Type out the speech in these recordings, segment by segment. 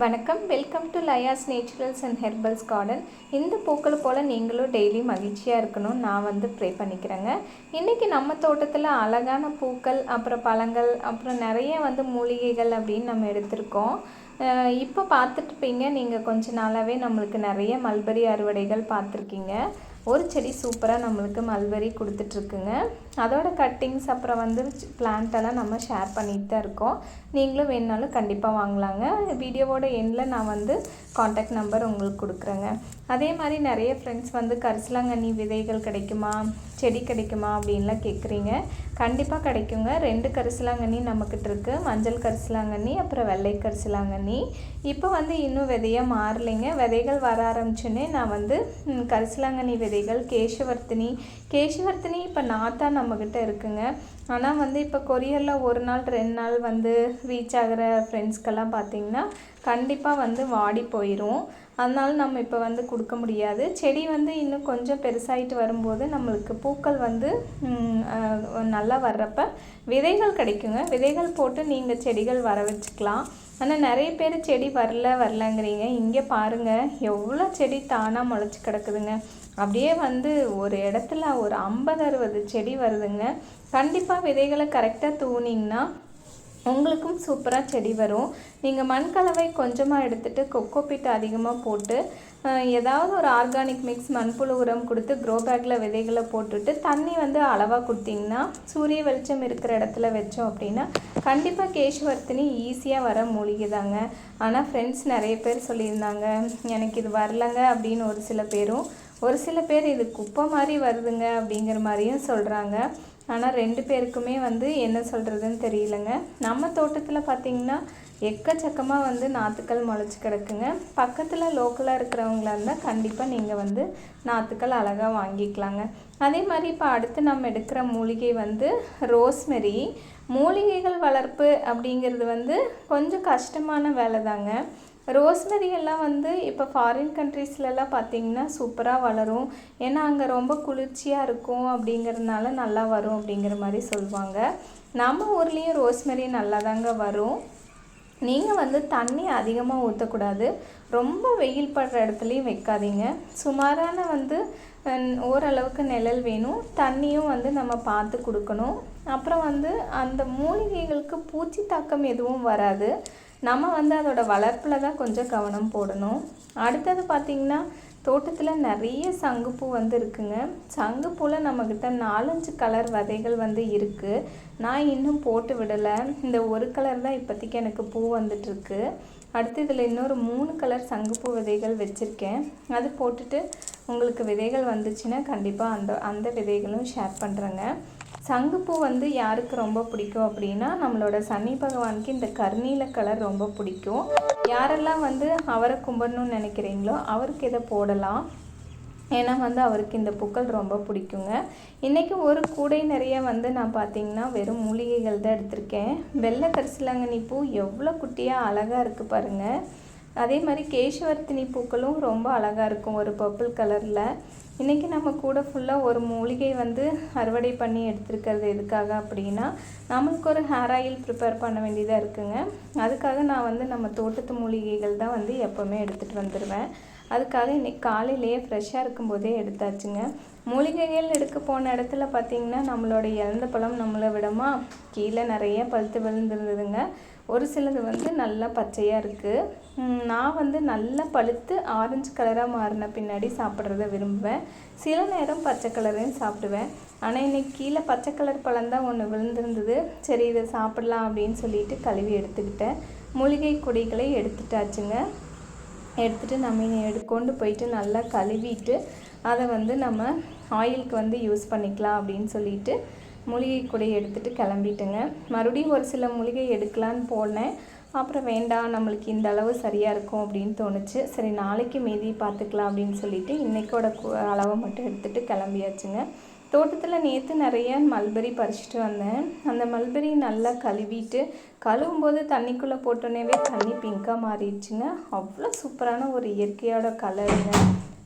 வணக்கம். Welcome to Laya's naturals and herbals garden இந்த பூக்களை போல் நீங்களும் டெய்லி மகிழ்ச்சியாக இருக்கணும். நான் வந்து ப்ரே பண்ணிக்கிறேங்க. இன்றைக்கி நம்ம தோட்டத்தில் அழகான பூக்கள் அப்புறம் பழங்கள் அப்புறம் நிறைய வந்து மூலிகைகள் அப்படின்னு நம்ம எடுத்திருக்கோம். இப்போ பார்த்துட்ருப்பீங்க நீங்கள் கொஞ்ச நாளாகவே நம்மளுக்கு நிறைய மல்பரி அறுவடைகள் பார்த்துருக்கீங்க. ஒரு செடி சூப்பராக நம்மளுக்கு மல்பரி கொடுத்துட்ருக்குங்க. அதோட கட்டிங்ஸ் அப்புறம் வந்து பிளான்ட்டெல்லாம் நம்ம ஷேர் பண்ணிட்டு தான் இருக்கோம். நீங்களும் வேணுனாலும் கண்டிப்பாக வாங்கலாங்க. வீடியோவோட எண்டில் நான் வந்து காண்டாக்ட் நம்பர் உங்களுக்கு கொடுக்குறேங்க. அதே மாதிரி நிறைய ஃப்ரெண்ட்ஸ் வந்து கரிசலாங்கண்ணி விதைகள் கிடைக்குமா செடி கிடைக்குமா அப்படின்லாம் கேட்குறீங்க. கண்டிப்பாக கிடைக்குங்க. ரெண்டு கரிசலாங்கண்ணி நம்மக்கிட்ட இருக்குது மஞ்சள் கரிசலாங்கண்ணி அப்புறம் வெள்ளை கரிசலாங்கண்ணி. இப்போ வந்து இன்னும் விதையாக மாறலைங்க. விதைகள் வர ஆரம்பிச்சோன்னே நான் வந்து கரிசலாங்கண்ணி கரிசலாங்கண்ணி விதைகள் கேசவர்த்தினி. கேசவர்த்தினி இப்போ நாத்தா நம்மக்கிட்ட இருக்குங்க. ஆனால் வந்து இப்போ கொரியரில் ஒரு நாள் ரெண்டு நாள் வந்து ரீச் ஆகிற ஃப்ரெண்ட்ஸ்க்கெல்லாம் பார்த்தீங்கன்னா கண்டிப்பாக வந்து வாடி போயிடும் அதனால நம்ம இப்போ வந்து கொடுக்க முடியாது. செடி வந்து இன்னும் கொஞ்சம் பெருசாயிட்டு வரும்போது நம்மளுக்கு பூக்கள் வந்து நல்லா வர்றப்ப விதைகள் கிடைக்குங்க. விதைகள் போட்டு நீங்கள் செடிகள் வர வச்சுக்கலாம். ஆனால் நிறைய பேர் செடி வரல வரலங்கிறீங்க. இங்கே பாருங்கள் எவ்வளோ செடி தானாக முளைச்சி கிடக்குதுங்க. அப்படியே வந்து ஒரு இடத்துல ஒரு ஐம்பது அறுபது செடி வருதுங்க. கண்டிப்பாக விதைகளை கரெக்டாக தூணிங்கன்னா உங்களுக்கும் சூப்பராக செடி வரும். நீங்கள் மண் கலவை கொஞ்சமாக எடுத்துகிட்டு கொக்கோ பீட் அதிகமாக போட்டு ஏதாவது ஒரு ஆர்கானிக் மிக்ஸ் மண்புழு உரம் கொடுத்து க்ரோ பேக்கில் விதைகளை போட்டுட்டு தண்ணி வந்து அளவாக கொடுத்தீங்கன்னா சூரிய வெளிச்சம் இருக்கிற இடத்துல வச்சோம் அப்படின்னா கண்டிப்பாக கேஷ்வர்த்தினி ஈஸியாக வர மூலிகை தாங்க ஆனால் ஃப்ரெண்ட்ஸ் நிறைய பேர் சொல்லியிருந்தாங்க எனக்கு இது வரலங்க அப்படின்னு ஒரு சில பேரும் ஒரு சில பேர் இது குப்பை மாதிரி வருதுங்க அப்படிங்கிற மாதிரியும் சொல்கிறாங்க ஆனால் ரெண்டு பேருக்குமே வந்து என்ன சொல்கிறதுன்னு தெரியலங்க. நம்ம தோட்டத்தில் பார்த்திங்கன்னா எக்கச்சக்கமாக வந்து நாற்றுக்கள் முளைச்சி கிடக்குங்க. பக்கத்தில் லோக்கலாக இருக்கிறவங்களா இருந்தால் கண்டிப்பாக நீங்கள் வந்து நாற்றுக்கள் அழகாக வாங்கிக்கலாங்க. அதே மாதிரி இப்போ அடுத்து நம்ம எடுக்கிற மூலிகை வந்து ரோஸ்மெரி. மூலிகைகள் வளர்ப்பு அப்படிங்கிறது வந்து கொஞ்சம் கஷ்டமான வேலை தாங்க ரோஸ்மெரி எல்லாம் வந்து இப்போ ஃபாரின் கண்ட்ரீஸ்லலாம் பார்த்தீங்கன்னா சூப்பராக வளரும். ஏன்னா அங்கே ரொம்ப குளிர்ச்சியாக இருக்கும் அப்படிங்கிறதுனால நல்லா வரும் அப்படிங்கிற மாதிரி சொல்லுவாங்க. நம்ம ஊர்லேயும் ரோஸ்மெரி நல்லா தாங்க வரும். நீங்கள் வந்து தண்ணி அதிகமாக ஊற்றக்கூடாது ரொம்ப வெயில் படுற இடத்துலையும் வைக்காதீங்க. சுமாரான வந்து ஓரளவுக்கு நிழல் வேணும். தண்ணியும் வந்து நம்ம பார்த்து கொடுக்கணும். அப்புறம் வந்து அந்த மூலிகைகளுக்கு பூச்சி தாக்கம் எதுவும் வராது. நம்ம வந்து அதோட வளர்ப்பில் தான் கொஞ்சம் கவனம் போடணும். அடுத்தது பார்த்திங்கன்னா தோட்டத்தில் நிறைய சங்குப்பூ வந்து இருக்குங்க. சங்குப்பூவில் நம்மக்கிட்ட நாலஞ்சு கலர் விதைகள் வந்து இருக்குது நான் இன்னும் போட்டு விடலை. இந்த ஒரு கலர் தான் இப்போதைக்கு எனக்கு பூ வந்துட்டுருக்கு. அடுத்து இதில் இன்னொரு மூணு கலர் சங்குப்பூ விதைகள் வச்சுருக்கேன். அது போட்டுட்டு உங்களுக்கு விதைகள் வந்துச்சுன்னா கண்டிப்பாக அந்த அந்த விதைகளும் ஷேர் பண்ணுறேங்க சங்குப்பூ வந்து யாருக்கு ரொம்ப பிடிக்கும் அப்படின்னா நம்மளோட சனி பகவானுக்கு இந்த கர்ணீல கலர் ரொம்ப பிடிக்கும். யாரெல்லாம் வந்து அவரை கும்பிடணும்னு நினைக்கிறீங்களோ அவருக்கு இதை போடலாம். ஏன்னா வந்து அவருக்கு இந்த பூக்கள் ரொம்ப பிடிக்குங்க. இன்றைக்கி ஒரு கூடை நிறைய வந்து நான் பார்த்தீங்கன்னா வெறும் மூலிகைகள் தான் எடுத்திருக்கேன். வெள்ளை கரிசலாங்கண்ணி பூ எவ்வளோ குட்டியாக அழகாக இருக்குது பாருங்கள் அதே மாதிரி கேசவர்த்தினி பூக்களும் ரொம்ப அழகாக இருக்கும் ஒரு பர்பிள் கலரில் இன்றைக்கி நம்ம கூட ஃபுல்லாக ஒரு மூலிகை வந்து அறுவடை பண்ணி எடுத்துருக்கிறது எதுக்காக அப்படின்னா நம்மளுக்கு ஒரு ஹேர் ஆயில் ப்ரிப்பேர் பண்ண வேண்டியதாக இருக்குங்க. அதுக்காக நான் வந்து நம்ம தோட்டத்து மூலிகைகள் தான் வந்து எப்போவுமே எடுத்துகிட்டு வந்துடுவேன் அதுக்காக இன்றைக்கி காலையிலேயே ஃப்ரெஷ்ஷாக இருக்கும்போதே எடுத்தாச்சுங்க. மூலிகைகள் எடுக்க போன இடத்துல பார்த்திங்கன்னா நம்மளோட இழந்த பழம் நம்மளை விடமா கீழே நிறைய பழுத்து விழுந்துருந்ததுங்க. ஒரு சிலது வந்து நல்லா பச்சையாக இருக்குது நான் வந்து நல்லா பழுத்து ஆரஞ்சு கலராக மாறின பின்னாடி சாப்பிட்றத விரும்புவேன். சில நேரம் பச்சை கலரையும் சாப்பிடுவேன். ஆனால் இன்னைக்கு கீழே பச்சை கலர் பழம் தான் ஒன்று விழுந்திருந்தது. சரி இதை சாப்பிடலாம் அப்படின்னு சொல்லிட்டு கழுவி எடுத்துக்கிட்டேன். மூலிகை கொடிகளை எடுத்துட்டாச்சுங்க. எடுத்துகிட்டு நம்ம இனி எடு கொண்டு போயிட்டு நல்லா கழுவிட்டு அதை வந்து நம்ம ஆயிலுக்கு வந்து யூஸ் பண்ணிக்கலாம் அப்படின்னு சொல்லிட்டு மூலிகை கொடி எடுத்துகிட்டு கிளம்பிட்டேங்க. மறுபடியும் ஒரு சில மூலிகை எடுக்கலான்னு போனேன். அப்புறம் வேண்டாம் நம்மளுக்கு இந்த அளவு சரியாக இருக்கும் அப்படின்னு தோணுச்சு. சரி நாளைக்கு மீதி பார்த்துக்கலாம் அப்படின்னு சொல்லிட்டு இன்றைக்கோட அளவை மட்டும் எடுத்துகிட்டு கிளம்பியாச்சுங்க. தோட்டத்தில் நேற்று நிறைய மல்பெரி பறிச்சுட்டு வந்தேன். அந்த மல்பெரி நல்லா கழுவிட்டு கழுவும் போது தண்ணிக்குள்ளே போட்டோன்னேவே தண்ணி பிங்காக மாறிடுச்சுங்க. அவ்வளோ சூப்பரான ஒரு இயற்கையோட கலருங்க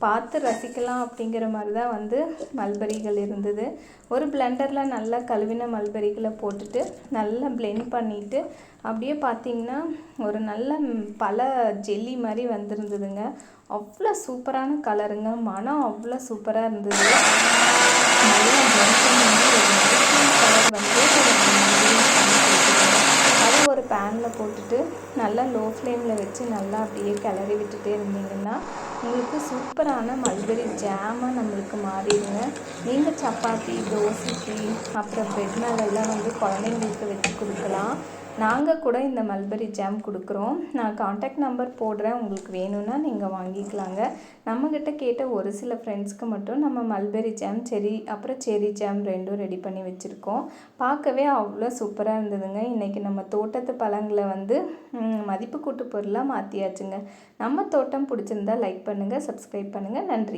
பார்த்து ரசிக்கலாம் அப்படிங்கிற மாதிரி தான் வந்து மல்பரிகள் இருந்தது. ஒரு பிளெண்டரில் நல்லா கழுவின மல்பரிகளை போட்டுட்டு நல்லா பிளெண்ட் பண்ணிவிட்டு அப்படியே பார்த்தீங்கன்னா ஒரு நல்ல பல ஜெல்லி மாதிரி வந்திருந்ததுங்க. அவ்வளோ சூப்பரான கலருங்க மனம் அவ்வளோ சூப்பராக இருந்தது. நல்லா கலர் பண்ணி வந்து ஒரு மாதிரி பண்ணி கொடுத்துருக்கேன். அதை ஒரு பேனில் போட்டுட்டு நல்லா லோ ஃப்ளேமில் வச்சு நல்லா அப்படியே கிளறி விட்டுட்டே இருந்தீங்கன்னா உங்களுக்கு சூப்பரான மல்பெரி ஜாமாக நம்மளுக்கு மாறிடுங்க. நீங்கள் சப்பாத்தி தோசைக்கு அப்புறம் பிரெட் மேலெல்லாம் வந்து குழந்தைங்களுக்கு வச்சு கொடுக்கலாம். நாங்கள் கூட இந்த மல்பெரி ஜாம் கொடுக்குறோம். நான் காண்டாக்ட் நம்பர் போடுறேன். உங்களுக்கு வேணும்னா நீங்கள் வாங்கிக்கலாங்க. நம்மக்கிட்ட கேட்ட ஒரு சில ஃப்ரெண்ட்ஸ்க்கு மட்டும் நம்ம மல்பெரி ஜாம் செரி அப்புறம் செரி ஜாம் ரெண்டும் ரெடி பண்ணி வச்சுருக்கோம். பார்க்கவே அவ்வளோ சூப்பராக இருந்ததுங்க. இன்றைக்கி நம்ம தோட்டத்து பழங்களை வந்து மதிப்பு கூட்டு பொருளாக மாற்றியாச்சுங்க நம்ம தோட்டம் பிடிச்சிருந்தா லைக் பண்ணுங்கள் சப்ஸ்கிரைப் பண்ணுங்கள் நன்றி.